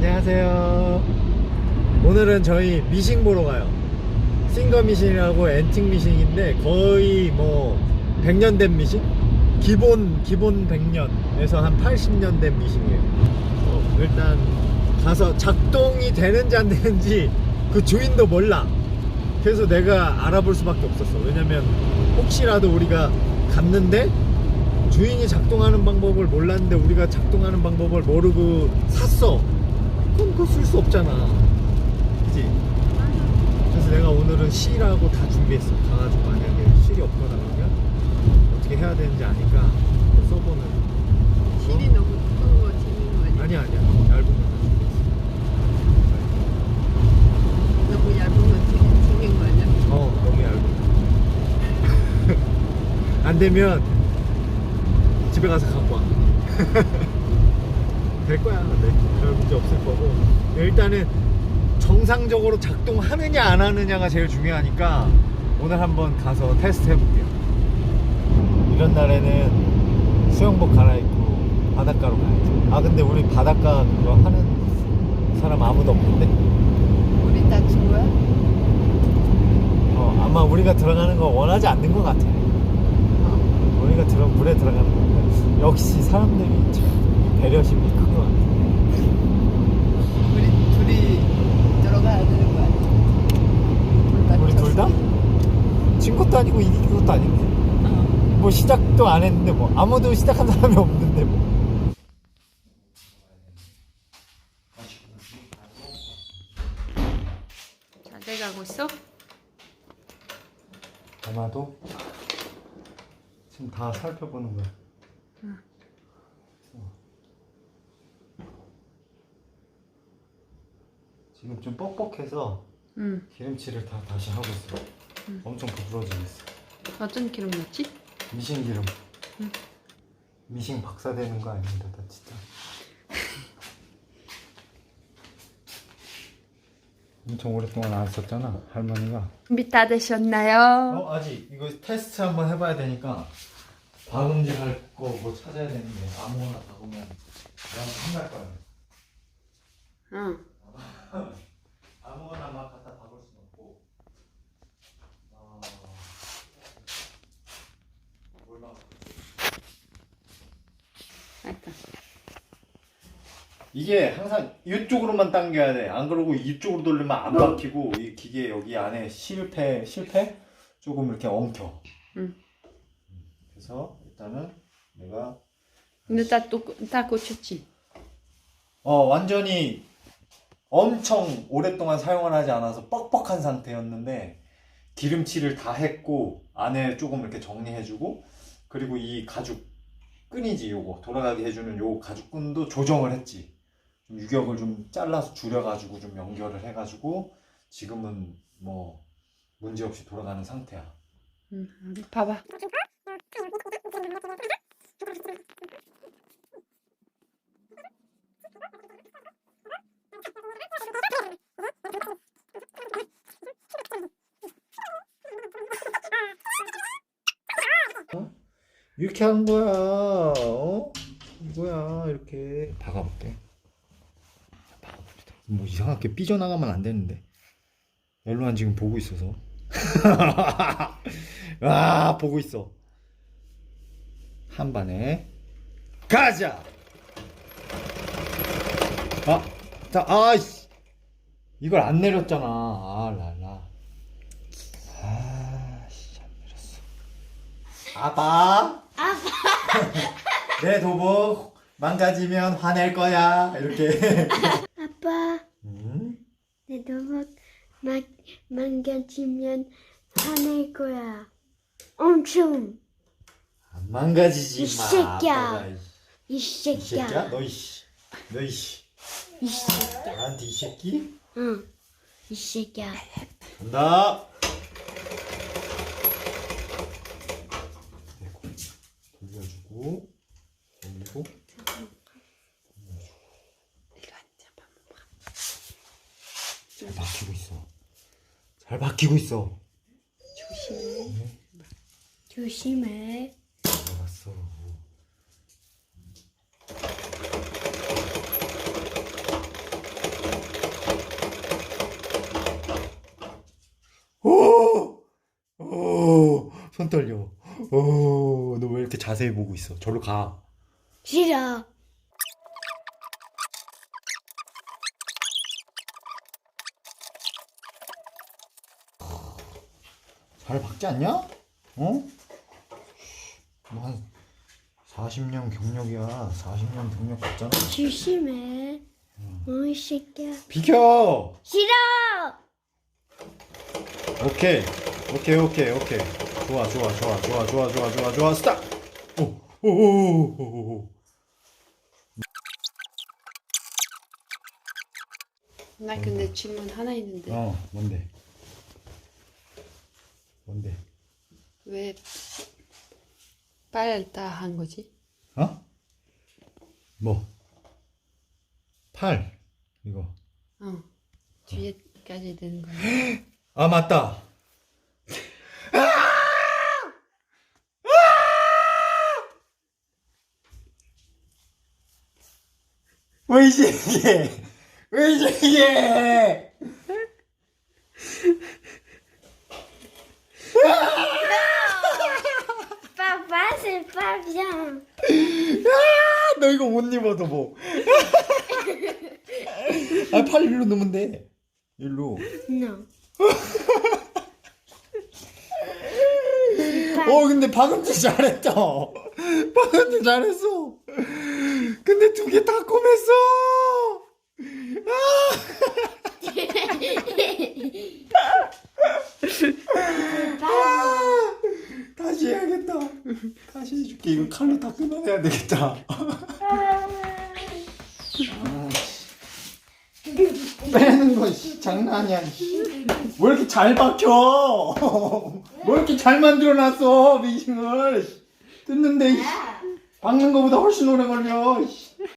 안녕하세요. 오늘은 저희 미싱 보러 가요. 싱거 미싱이라고 앤틱 미싱인데 거의 뭐 100년 된 미싱? 기본 기본 100년에서 한 80년 된 미싱이에요. 어, 일단 가서 작동이 되는지 안 되는지 그 주인도 몰라. 그래서 내가 알아볼 수밖에 없었어. 왜냐면 혹시라도 우리가 갔는데 주인이 작동하는 방법을 몰랐는데 우리가 작동하는 방법을 모르고 샀어. 그거 쓸수 없잖아. 그지? 그래서 내가 오늘은 실하고 다 준비했어. 가가지고 만약에 실이 없거나 그러면 어떻게 해야 되는지 아니까 써보는. 실이 너무 두꺼운 거 재밌는 거 아니야? 아니야 아니야. 얇은 거다 준비했어. 너무 얇은 거 재- 재밌는 거 아니야? 어 너무 얇은. 안 되면 집에 가서 갖고 와. 될 거야, 근데 별 문제 없을 거고. 일단은 정상적으로 작동하느냐 안 하느냐가 제일 중요하니까 오늘 한번 가서 테스트 해볼게요. 이런 날에는 수영복 갈아입고 바닷가로 가야지. 아 근데 우리 바닷가 그거 하는 사람 아무도 없는데? 우리 다친 거야? 어, 아마 우리가 들어가는 거 원하지 않는 것 같아. 어. 우리가 들어 물에 들어가는 거 역시 사람들이 참 배려심이 큰 것 같아. 우리 둘이 들어가야 되는 거 아니야? 우리 둘 다? 진 것도 아니고 이긴 것도 아닌데. 어. 뭐 시작도 안 했는데 뭐 아무도 시작한 사람이 없는데 뭐. 잘 돼가고 있어? 아마도 지금 다 살펴보는 거야. 어. 지금 좀 뻑뻑해서 응. 기름칠을 다 다시 하고 있어. 엄청 부드러워지고 있어. 어떤 기름 넣지? 미싱 기름. 미싱 박사 되는 거 아닙니다, 나 진짜. 엄청 오랫동안 안 썼잖아, 할머니가. 준비 다 되셨나요? 어, 아직 이거 테스트 한번 해봐야 되니까 박음질 할거 뭐 찾아야 되는데 아무거나 박으면 그냥 혼날 거야. 응. 아무거나 막 갖다 박을 수는 없고. 어... 뭘. 이게 항상 이쪽으로만 당겨야 돼. 안 그러고 이쪽으로 돌리면 안 박히고 이 기계 여기 안에 실패 실패 조금 이렇게 엉켜. 응. 그래서 일단은 내가 근데 다, 또, 다 고쳤지? 어 완전히 엄청 오랫동안 사용을 하지 않아서 뻑뻑한 상태였는데 기름칠을 다 했고 안에 조금 이렇게 정리해주고 그리고 이 가죽 끈이지 요거. 돌아가게 해주는 요 가죽끈도 조정을 했지. 좀 유격을 좀 잘라서 줄여가지고 좀 연결을 해가지고 지금은 뭐 문제없이 돌아가는 상태야. 응. 우리 봐 봐. 이렇게 하는 거야. 어? 이거야 이렇게. 박아볼게. 뭐 이상하게 삐져나가면 안 되는데. 엘로한 지금 보고 있어서. 와 보고 있어. 한 반에. 가자! 아, 자, 아이씨. 이걸 안 내렸잖아. 아 랄라 아씨 안 내렸어 아빠 아빠 내 도복 망가지면 화낼 거야 이렇게 아빠, 음? 내 도박 망, 망가지면 화낼 거야. 엄청. 안 망가지지 이마 새끼야. 아빠가, 이- 이이 새끼야 새끼야. 너 이씨 너 이씨 이 새끼야. 나한테 이 새끼 응. 이 새끼야. 간다 올리고 올리고 이리 앉아 밥 먹어. 잘 막히고 있어. 잘 막히고 있어. 조심해. 네. 조심해. 알았어. 오! 오! 손 떨려. 오! 이렇게 자세히 보고 있어? 저로 가. 싫어. 잘 박지 않냐? 어? 뭐한 40년 경력이야. 40년 경력 봤잖아. 조심해. 어, 이 새끼야. 비켜! 싫어. 오케이. 오케이, 오케이, 오케이. 좋아, 좋아, 좋아, 좋아, 좋아, 좋아, 좋아, 좋아, 스탑! 오, 오, 오, 오, 오. 나 근데 질문 하나 있는데 어, 뭔데? 뭔데? 왜 빨다 한 거지? 어? 뭐? 팔. 이거. 어 뒤에까지 되는 거야. 아, 맞다. Papa, c'est pas bien. 아, 너 이거 못 입어도 뭐. 아, 팔 일로 넣으면 돼. 일로. Non. 어, 근데 박음질 잘했다. 박음질 잘했어. 근데 두 개 다 꼬맸어. 아, 다시 해야겠다. 다시 해줄게. 이거 칼로 다 끊어내야 되겠다. 아, 빼는 거 씨, 장난 아니야. 씨. 왜 이렇게 잘 박혀? 왜 이렇게 잘 만들어놨어 미싱을? 뜯는데 씨. 박는 거보다 훨씬 오래 걸려. 씨.